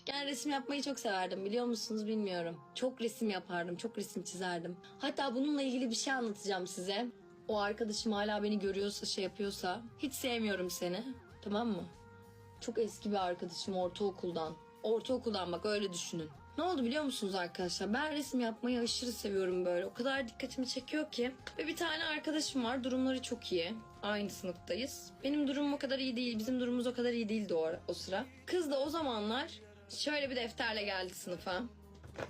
Küçükken resim yapmayı çok severdim biliyor musunuz bilmiyorum. Çok resim yapardım, çok resim çizerdim. Hatta bununla ilgili bir şey anlatacağım size. O arkadaşım hala beni görüyorsa şey yapıyorsa hiç sevmiyorum seni tamam mı? Çok eski bir arkadaşım ortaokuldan. Ortaokuldan bak öyle düşünün. Ne oldu biliyor musunuz arkadaşlar? Ben resim yapmayı aşırı seviyorum böyle. O kadar dikkatimi çekiyor ki. Ve bir tane arkadaşım var. Durumları çok iyi. Aynı sınıftayız. Benim durumum o kadar iyi değil. Bizim durumumuz o kadar iyi değildi o, o sıra. Kız da o zamanlar şöyle bir defterle geldi sınıfa.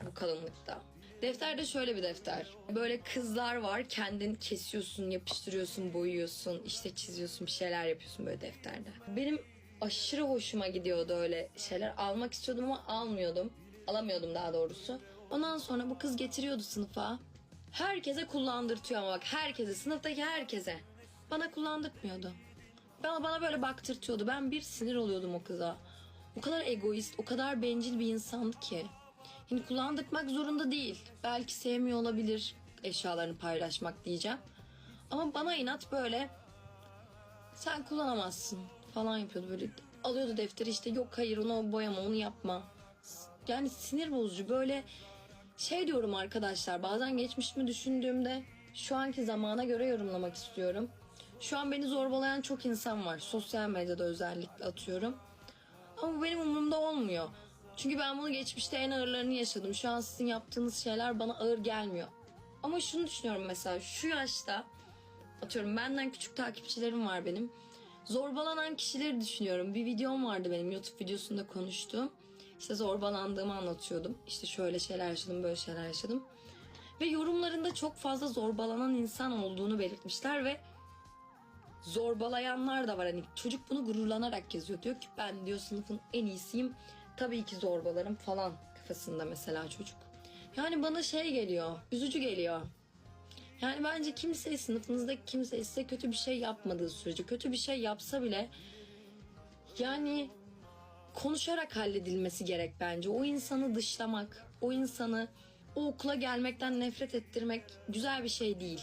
Bu kalınlıkta. Defterde şöyle bir defter. Böyle kızlar var. Kendin kesiyorsun, yapıştırıyorsun, boyuyorsun, işte çiziyorsun, bir şeyler yapıyorsun böyle defterde. Benim aşırı hoşuma gidiyordu öyle şeyler. Almak istiyordum ama almıyordum. Alamıyordum daha doğrusu. Ondan sonra bu kız getiriyordu sınıfa. Herkese kullandırtıyor ama bak herkese, sınıftaki herkese. Bana kullandırtmıyordu. Bana, bana böyle baktırtıyordu. Ben bir sinir oluyordum o kıza. O kadar egoist, o kadar bencil bir insandı ki. Yani kullandırmak zorunda değil. Belki sevmiyor olabilir eşyalarını paylaşmak diyeceğim. Ama bana inat böyle sen kullanamazsın falan yapıyordu böyle. Alıyordu defteri işte yok hayır onu boyama onu yapma. Yani sinir bozucu böyle şey diyorum arkadaşlar bazen geçmişimi düşündüğümde şu anki zamana göre yorumlamak istiyorum. Şu an beni zorbalayan çok insan var. Sosyal medyada özellikle atıyorum. Ama bu benim umurumda olmuyor. Çünkü ben bunu geçmişte en ağırlarını yaşadım. Şu an sizin yaptığınız şeyler bana ağır gelmiyor. Ama şunu düşünüyorum mesela şu yaşta atıyorum benden küçük takipçilerim var benim. Zorbalanan kişileri düşünüyorum. Bir videom vardı benim YouTube videosunda konuştuğum. İşte zorbalandığımı anlatıyordum. İşte şöyle şeyler yaşadım, böyle şeyler yaşadım. Ve yorumlarında çok fazla zorbalanan insan olduğunu belirtmişler ve zorbalayanlar da var. Hani çocuk bunu gururlanarak yazıyor. Diyor ki ben diyor sınıfın en iyisiyim. Tabii ki zorbalarım falan kafasında mesela çocuk. Yani bana şey geliyor, üzücü geliyor. Yani bence kimse sınıfınızdaki kimse size kötü bir şey yapmadığı sürece kötü bir şey yapsa bile yani konuşarak halledilmesi gerek bence. O insanı dışlamak, o insanı o okula gelmekten nefret ettirmek güzel bir şey değil.